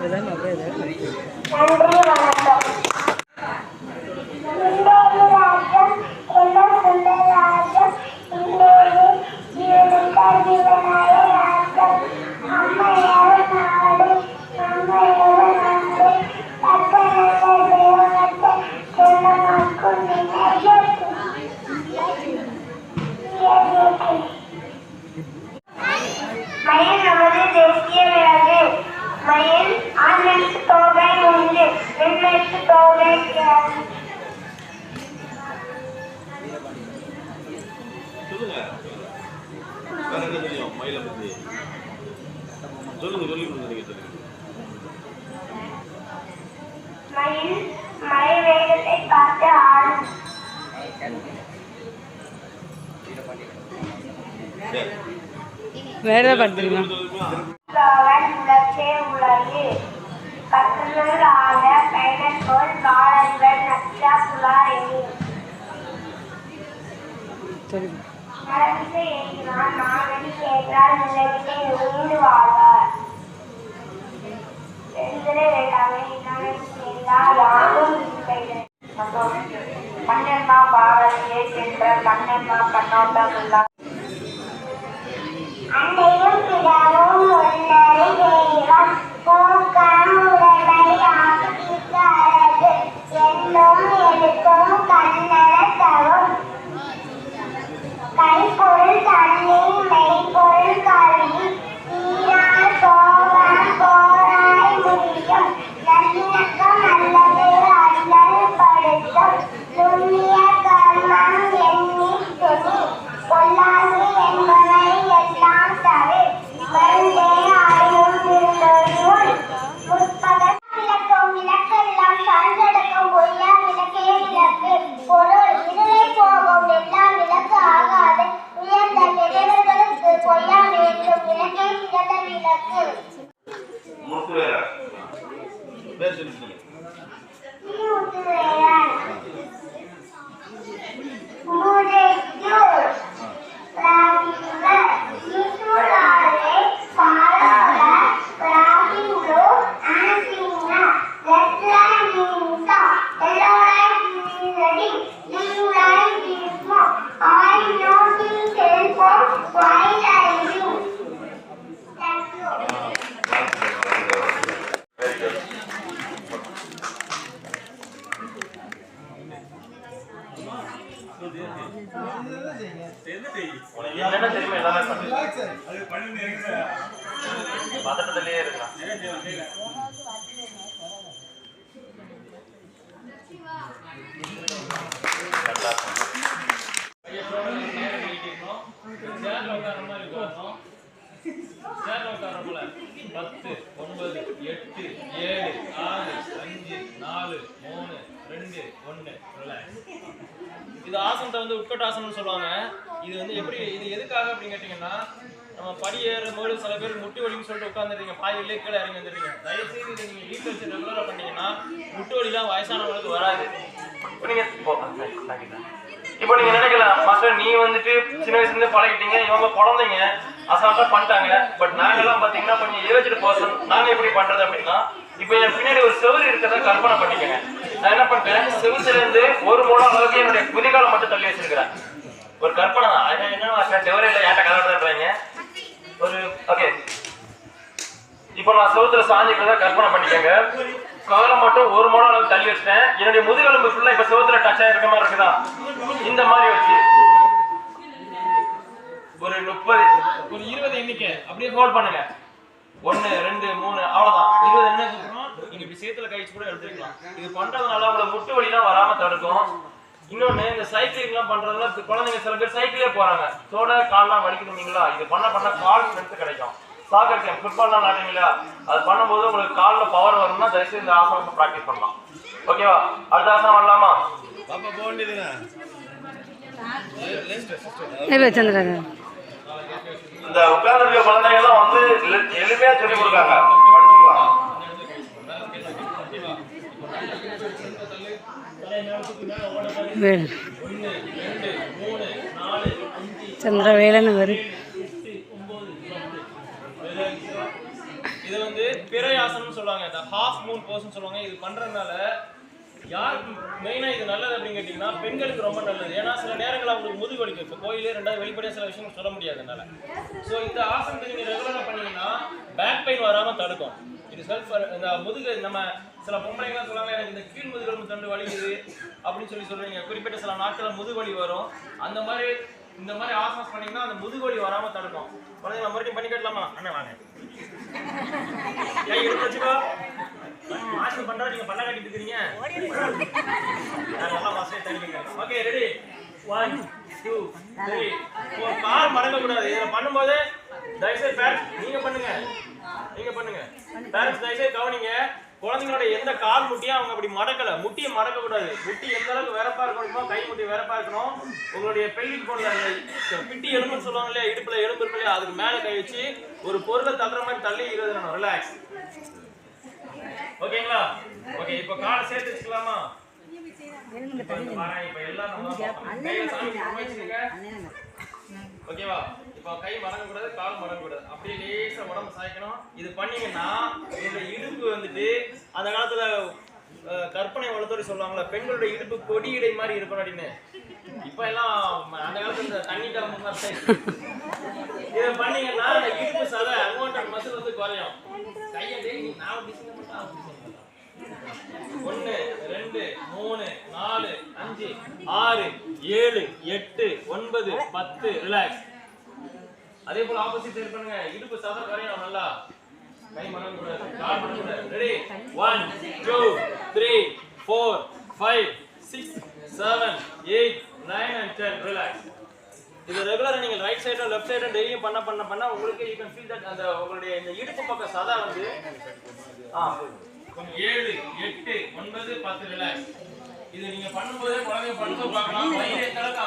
நன்றி சொல்லுங்க. வேற என்ன தெரியும்? மயிலை பத்தி. சொல்லுங்க சொல்லி கொடுங்க நீங்க சொல்லுங்க. மயில் மழை வேகத்தை பார்த்து ஆடும். சரி. வேற உலகே உலகு கத்தனூர் பயணத்தோல் வாழங்கள் நச்சா புலாரணி சரி நலமிசை ஏகினான் மாவடி கேட்டால் நிலவிலே நீண்டு வாழ்வார் பதட்டத்திலேயே இருக்கலாம் பத்து ஒன்பது எட்டு ஏழு ஆறு அஞ்சு நாலு மூணு ரெண்டு ஒன்று ரிலாக்ஸ் இந்த ஆசனத்தை வந்து உட்கட்ட ஆசனம்னு சொல்லுவாங்க. இது வந்து எப்படி இது எதுக்காக அப்படின்னு கேட்டிங்கன்னா நம்ம படி ஏறும்போது சில பேர் முட்டி வலின்னு சொல்லிட்டு உட்காந்துருக்கீங்க பாதியிலே கீழே இறங்கி வந்துருக்கீங்க. தயவுசெய்து இதை நீங்கள் வீட்டில் வச்சு ரெகுலராக பண்ணீங்கன்னா முட்டு வலிலாம் வயசானவங்களுக்கு வராது. இப்போ நீங்க இப்போ நீங்கள் நினைக்கலாம் மாஸ்டர் நீ வந்துட்டு சின்ன வயசுல இருந்து பழகிட்டீங்க இவங்க குழந்தைங்க அசால்ட்டா பண்ணிட்டாங்க பட் நாங்கெல்லாம் பாத்தீங்கன்னா கொஞ்சம் ஏஜ்டு பர்சன் நாங்க எப்படி பண்றது அப்படின்னா இப்போ என் பின்னாடி ஒரு செவுரு இருக்கிறத கற்பனை பண்ணிக்கங்க. நான் என்ன பண்றேன்? செவுத்துல இருந்து ஒரு மூலம் அளவுக்கு என்னுடைய குதிகாலம் மட்டும் தள்ளி வச்சிருக்கிறேன். ஒரு கற்பனை தான். அது என்ன செவரே இல்லை ஏன்ட்ட கலந்துறாங்க ஒரு ஓகே இப்போ நான் செவுத்துல சாஞ்சிக்கிறத கற்பனை பண்ணிக்கங்க. காலம் மட்டும் ஒரு மூலம் அளவுக்கு தள்ளி வச்சிட்டேன். என்னுடைய முதுகெலும்பு ஃபுல்லா இப்ப செவுத்துல டச் ஆயிருக்க மாதிரி இருக்குதா? இந்த மாதிரி வச்சு. ஒரு முப்பது ஒரு இருபது எண்ணிக்கை. அப்படியே ஹோல்ட் பண்ணுங்க. ஒன்னு ரெண்டு மூணு அவ்வளவுதான். இருபது என்ன நீங்க இப்படி சேத்துல கழிச்சு கூட எடுத்துக்கலாம். இது பண்றதுனால உங்களை முட்டு வலிலாம் வராம தடுக்கும். இன்னொன்னு இந்த சைக்கிளிங் எல்லாம் பண்றதுல குழந்தைங்க சில பேர் சைக்கிளே போறாங்க. தோட கால்லாம் வலிக்குதுங்களா இது பண்ண பண்ண கால் ஸ்ட்ரென்த் கிடைக்கும். சாக்கர் கேம் ஃபுட்பால்லாம் நாட்டுங்களா அது பண்ணும்போது உங்களுக்கு கால்ல பவர் வரும்னா தயவுசெய்து இந்த ஆசனத்தை ப்ராக்டிஸ் பண்ணலாம். ஓகேவா அடுத்த ஆசனம் வரலாமா? பாப்பா போக வேண்டியதுங்க இல்லை சந்திரன் இந்த உட்கார்ந்து குழந்தைங்க எல்லாம் வந்து எளி- எளிமையா சொல்லி கொடுக்காங்க. வேலன் சந்திரவேலன் வரும் இது இது வந்து பிறையாசனம் சொல்லுவாங்க. இந்த ஹாஃப் மூன் போஸ்ன்னு சொல்லுவாங்க. இது பண்றதுனால யாருக்கு மெயினாக இது நல்லது அப்படின்னு கேட்டீங்கன்னா பெண்களுக்கு ரொம்ப நல்லது. ஏன்னா சில நேரங்கள் அவங்களுக்கு முதுகு வலிக்கும். இப்போ கோயிலே ரெண்டாவது வெளிப்படையாக சில விஷயங்கள் சொல்ல முடியாது ஸோ இந்த ஆசனத்துக்கு நீ ரெகுலராக பண்ணீங்கன்னா பேக் பெயின் வராமல் தடுக்கும். இது செல்ஃப் இந்த முதுகு நம்ம சில பொம்பளைங்களாம் சொல்லுவாங்க எனக்கு இந்த கீழ் முதுகெலும்பு தண்டு வலிக்குது அப்படின்னு சொல்லி சொல்கிறீங்க குறிப்பிட்ட சில நாட்கள் முதுகு வலி வரும். அந்த மாதிரி இந்த மாதிரி ஆசனம் பண்ணீங்கன்னா அந்த முதுகு வலி வராமல் தடுக்கும். குழந்தைங்க மறுபடியும் பண்ணி கட்டலாமா? அண்ணன் வாங்க. ஏன் எடுத்து வச்சுக்கோ. மாசம் பண்றா நீங்க பண்ண கட்டிட்டு இருக்கீங்க. நல்லா மாசம் தருவீங்க okay ready one two three four கால் மடங்க கூடாது. இதை பண்ணும்போது தயவுசெய்து பேரண்ட்ஸ் நீங்க பண்ணுங்க. நீங்க பண்ணுங்க. பேரண்ட்ஸ் தயவுசெய்து கவனிங்க. குழந்தைங்களோட எந்த கால் முட்டியும் அவங்க அப்படி மடக்கல. முட்டியை மடக்க கூடாது. முட்டி எந்த அளவுக்கு வேறப்பா இருக்கணுமோ கை முட்டி வேறப்பா இருக்கணும். உங்களுடைய பெல்விக் போன்ல பிட்டி எலும்புன்னு சொல்லுவாங்க இல்லையா? இடுப்புல எலும்பு இருக்கு இல்லையா? அதுக்கு மேல கை வச்சு ஒரு பொருளை தள்ளுற மாதிரி தள்ளி இருபது நிமிடம். ரிலாக்ஸ் ஓகேங்களா? ஓகே இப்போ காலை சேர்த்து வச்சுக்கலாமா? இந்த. ஓகேவா? இப்போ கை மடங்க கூடாது கால் மடங்க கூடாது அப்படியே லேசா உடம்பு சாய்க்கணும். இது பண்ணீங்கன்னா உங்களுடைய இடுப்பு வந்துட்டு அந்த காலத்துல கற்பனை வளர்த்தோடி சொல்லுவாங்களா பெண்களுடைய இடுப்பு கொடியிடை மாதிரி இருக்கணும் அப்படின்னு. இப்ப எல்லாம் அந்த காலத்துல இந்த தண்ணி மாதிரி. இதை பண்ணீங்கன்னா அந்த இடுப்பு சதை அங்கோட்ட மசில் வந்து குறையும். ஒன்று ரெண்டு மூணு நாலு அஞ்சு ஆறு ஏழு எட்டு ஒன்பது பத்து ரிலாக்ஸ் அதே போல ஆப்போசிட் சைடு பண்ணுங்க இடுப்பு சதை குறையணும் நல்லா. கை மடங்க கூடாது கால் மடங்க கூடாது ready one two three four five six seven eight nine and ten relax இது ரெகுலரா நீங்க ரைட் சைடும் லெஃப்ட் சைடும் டெய்லியும் பண்ண பண்ண பண்ண உங்களுக்கு யூ கேன் ஃபீல் தட் அந்த உங்களுடைய இந்த இடுப்பு பக்கம் சதா வந்து ஆ. ஏழு எட்டு ஒன்பது பத்து ரிலாக்ஸ் இது நீங்க பண்ணும்போது குழந்தைங்க பண்ணும்போது பார்க்கலாம் வயிறு எந்த அளவுக்கு